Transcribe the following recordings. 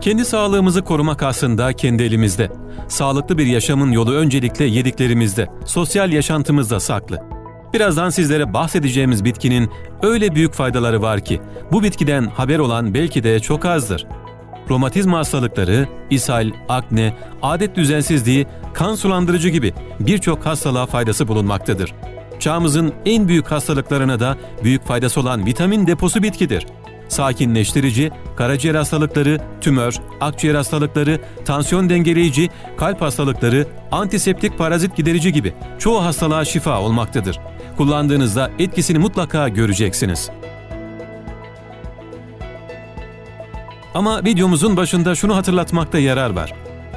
Kendi sağlığımızı korumak aslında kendi elimizde. Sağlıklı bir yaşamın yolu öncelikle yediklerimizde, sosyal yaşantımızda saklı. Birazdan sizlere bahsedeceğimiz bitkinin öyle büyük faydaları var ki bu bitkiden haber olan belki de çok azdır. Romatizma hastalıkları, ishal, akne, adet düzensizliği, kan sulandırıcı gibi birçok hastalığa faydası bulunmaktadır. Çağımızın en büyük hastalıklarına da büyük faydası olan vitamin deposu bitkidir. Sakinleştirici, karaciğer hastalıkları, tümör, akciğer hastalıkları, tansiyon dengeleyici, kalp hastalıkları, antiseptik parazit giderici gibi çoğu hastalığa şifa olmaktadır. Kullandığınızda etkisini mutlaka göreceksiniz. Ama videomuzun başında şunu hatırlatmakta yarar var.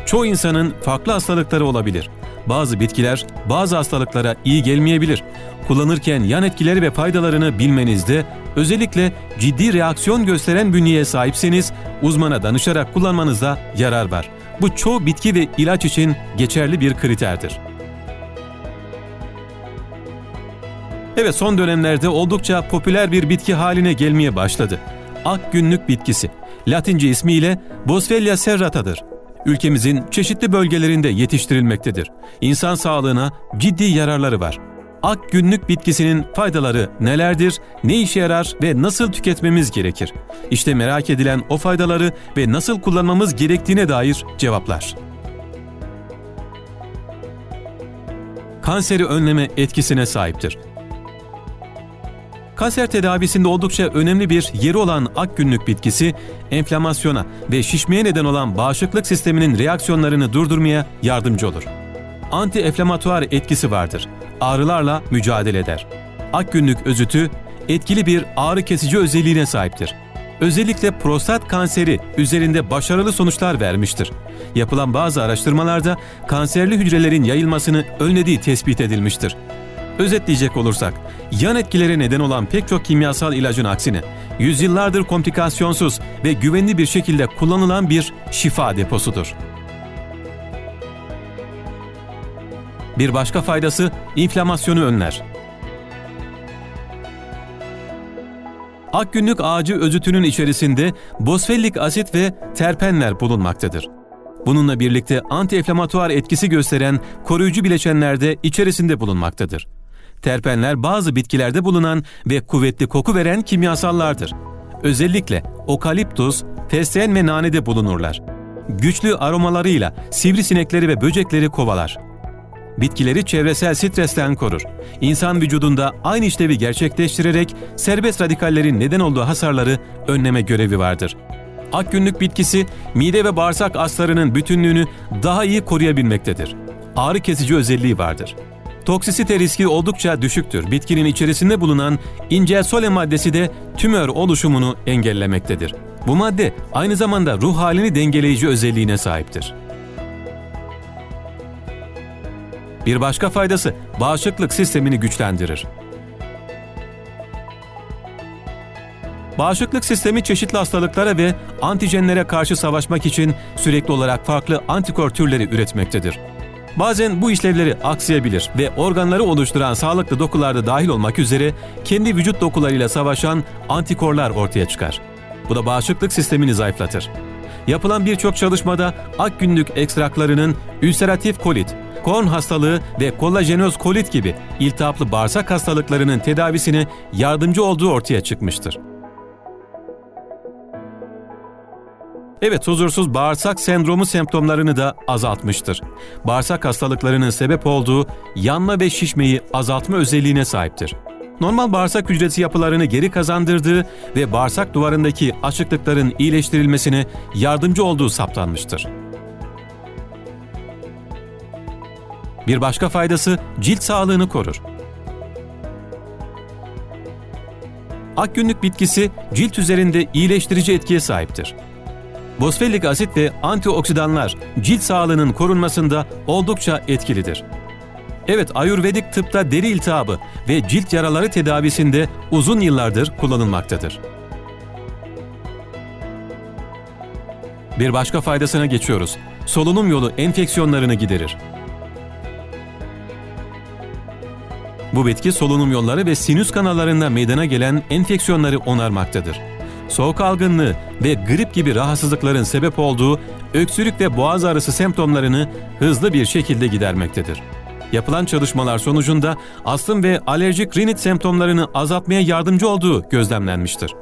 Çoğu insanın farklı hastalıkları olabilir. Bazı bitkiler bazı hastalıklara iyi gelmeyebilir. Kullanırken yan etkileri ve faydalarını bilmenizde, özellikle ciddi reaksiyon gösteren bünyeye sahipseniz uzmana danışarak kullanmanızda yarar var. Bu çoğu bitki ve ilaç için geçerli bir kriterdir. Evet son dönemlerde oldukça popüler bir bitki haline gelmeye başladı. Ak günlük bitkisi. Latince ismiyle Boswellia serrata'dır. Ülkemizin çeşitli bölgelerinde yetiştirilmektedir. İnsan sağlığına ciddi yararları var. Ak günlük bitkisinin faydaları nelerdir, ne işe yarar ve nasıl tüketmemiz gerekir? İşte merak edilen o faydaları ve nasıl kullanmamız gerektiğine dair cevaplar. Kanseri önleme etkisine sahiptir. Kanser tedavisinde oldukça önemli bir yeri olan ak günlük bitkisi, enflamasyona ve şişmeye neden olan bağışıklık sisteminin reaksiyonlarını durdurmaya yardımcı olur. Anti-enflamatuar etkisi vardır. Ağrılarla mücadele eder. Ak günlük özütü etkili bir ağrı kesici özelliğine sahiptir. Özellikle prostat kanseri üzerinde başarılı sonuçlar vermiştir. Yapılan bazı araştırmalarda kanserli hücrelerin yayılmasını önlediği tespit edilmiştir. Özetleyecek olursak, yan etkilere neden olan pek çok kimyasal ilacın aksine yüzyıllardır komplikasyonsuz ve güvenli bir şekilde kullanılan bir şifa deposudur. Bir başka faydası inflamasyonu önler. Akgünlük ağacı özütünün içerisinde bosfelik asit ve terpenler bulunmaktadır. Bununla birlikte anti-enflamatuar etkisi gösteren koruyucu bileşenler de içerisinde bulunmaktadır. Terpenler bazı bitkilerde bulunan ve kuvvetli koku veren kimyasallardır. Özellikle okaliptus, fesleğen ve nanede bulunurlar. Güçlü aromalarıyla sivrisinekleri ve böcekleri kovalar. Bitkileri çevresel stresten korur. İnsan vücudunda aynı işlevi gerçekleştirerek serbest radikallerin neden olduğu hasarları önleme görevi vardır. Akgünlük bitkisi mide ve bağırsak aslarının bütünlüğünü daha iyi koruyabilmektedir. Ağrı kesici özelliği vardır. Toksisite riski oldukça düşüktür. Bitkinin içerisinde bulunan ince sole maddesi de tümör oluşumunu engellemektedir. Bu madde aynı zamanda ruh halini dengeleyici özelliğine sahiptir. Bir başka faydası bağışıklık sistemini güçlendirir. Bağışıklık sistemi çeşitli hastalıklara ve antijenlere karşı savaşmak için sürekli olarak farklı antikor türleri üretmektedir. Bazen bu işlevleri aksayabilir ve organları oluşturan sağlıklı dokularda dahil olmak üzere kendi vücut dokularıyla savaşan antikorlar ortaya çıkar. Bu da bağışıklık sistemini zayıflatır. Yapılan birçok çalışmada ak günlük ekstraklarının ülseratif kolit, Crohn hastalığı ve kollajenöz kolit gibi iltihaplı bağırsak hastalıklarının tedavisine yardımcı olduğu ortaya çıkmıştır. Evet, huzursuz bağırsak sendromu semptomlarını da azaltmıştır. Bağırsak hastalıklarının sebep olduğu yanma ve şişmeyi azaltma özelliğine sahiptir. Normal bağırsak hücresi yapılarını geri kazandırdığı ve bağırsak duvarındaki açıklıkların iyileştirilmesine yardımcı olduğu saptanmıştır. Bir başka faydası cilt sağlığını korur. Akgünlük bitkisi cilt üzerinde iyileştirici etkiye sahiptir. Bosfelik asit ve antioksidanlar cilt sağlığının korunmasında oldukça etkilidir. Evet, Ayurvedik tıpta deri iltihabı ve cilt yaraları tedavisinde uzun yıllardır kullanılmaktadır. Bir başka faydasına geçiyoruz. Solunum yolu enfeksiyonlarını giderir. Bu bitki solunum yolları ve sinüs kanallarında meydana gelen enfeksiyonları onarmaktadır. Soğuk algınlığı ve grip gibi rahatsızlıkların sebep olduğu öksürük ve boğaz ağrısı semptomlarını hızlı bir şekilde gidermektedir. Yapılan çalışmalar sonucunda astım ve alerjik rinit semptomlarını azaltmaya yardımcı olduğu gözlemlenmiştir.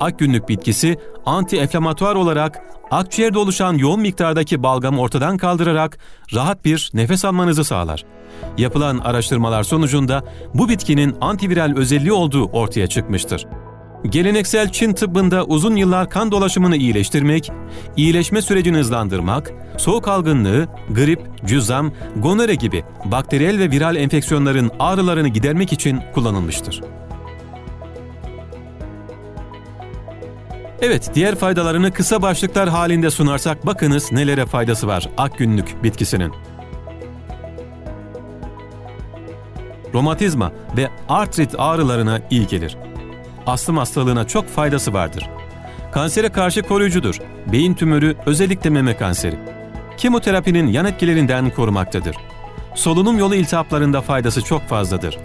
Ak günlük bitkisi anti-enflamatuar olarak akciğerde oluşan yoğun miktardaki balgamı ortadan kaldırarak rahat bir nefes almanızı sağlar. Yapılan araştırmalar sonucunda bu bitkinin antiviral özelliği olduğu ortaya çıkmıştır. Geleneksel Çin tıbbında uzun yıllar kan dolaşımını iyileştirmek, iyileşme sürecini hızlandırmak, soğuk algınlığı, grip, cüzzam, gonore gibi bakteriyel ve viral enfeksiyonların ağrılarını gidermek için kullanılmıştır. Evet, diğer faydalarını kısa başlıklar halinde sunarsak bakınız nelere faydası var ak günlük bitkisinin. Romatizma ve artrit ağrılarına iyi gelir. Astım hastalığına çok faydası vardır. Kansere karşı koruyucudur. Beyin tümörü özellikle meme kanseri. Kemoterapinin yan etkilerinden korumaktadır. Solunum yolu iltihaplarında faydası çok fazladır.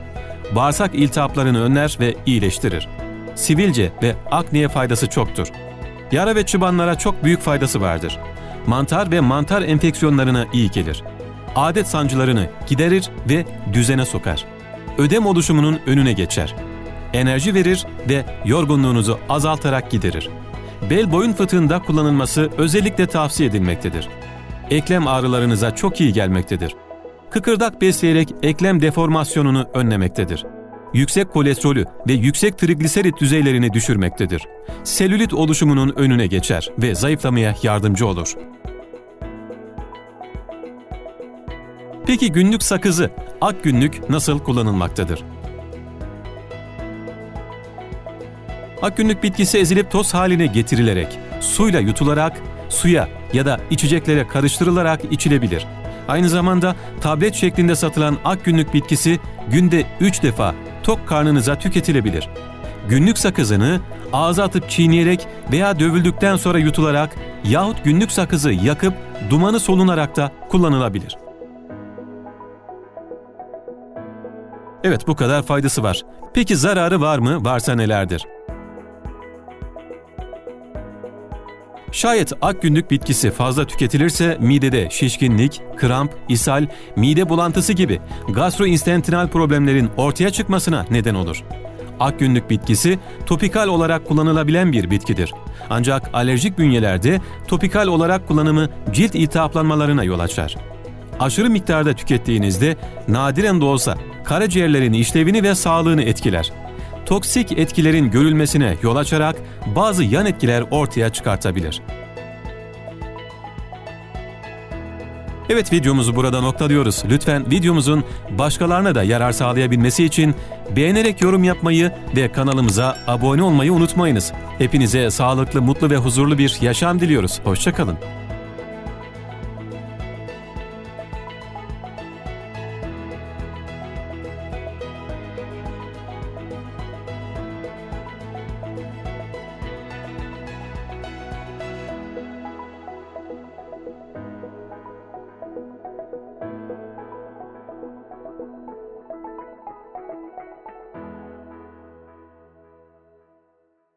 Bağırsak iltihaplarını önler ve iyileştirir sivilce ve akneye faydası çoktur. Yara ve çıbanlara çok büyük faydası vardır. Mantar ve mantar enfeksiyonlarına iyi gelir. Adet sancılarını giderir ve düzene sokar. Ödem oluşumunun önüne geçer. Enerji verir ve yorgunluğunuzu azaltarak giderir. Bel boyun fıtığında kullanılması özellikle tavsiye edilmektedir. Eklem ağrılarınıza çok iyi gelmektedir. Kıkırdak besleyerek eklem deformasyonunu önlemektedir yüksek kolesterolü ve yüksek trigliserit düzeylerini düşürmektedir. Selülit oluşumunun önüne geçer ve zayıflamaya yardımcı olur. Peki günlük sakızı, ak günlük nasıl kullanılmaktadır? Ak günlük bitkisi ezilip toz haline getirilerek, suyla yutularak, suya ya da içeceklere karıştırılarak içilebilir. Aynı zamanda tablet şeklinde satılan ak günlük bitkisi günde 3 defa tok karnınıza tüketilebilir. Günlük sakızını ağza atıp çiğneyerek veya dövüldükten sonra yutularak yahut günlük sakızı yakıp dumanı solunarak da kullanılabilir. Evet bu kadar faydası var. Peki zararı var mı? Varsa nelerdir? Şayet ak günlük bitkisi fazla tüketilirse midede şişkinlik, kramp, ishal, mide bulantısı gibi gastrointestinal problemlerin ortaya çıkmasına neden olur. Ak günlük bitkisi topikal olarak kullanılabilen bir bitkidir. Ancak alerjik bünyelerde topikal olarak kullanımı cilt iltihaplanmalarına yol açar. Aşırı miktarda tükettiğinizde nadiren de olsa karaciğerlerin işlevini ve sağlığını etkiler toksik etkilerin görülmesine yol açarak bazı yan etkiler ortaya çıkartabilir. Evet videomuzu burada noktalıyoruz. Lütfen videomuzun başkalarına da yarar sağlayabilmesi için beğenerek yorum yapmayı ve kanalımıza abone olmayı unutmayınız. Hepinize sağlıklı, mutlu ve huzurlu bir yaşam diliyoruz. Hoşçakalın.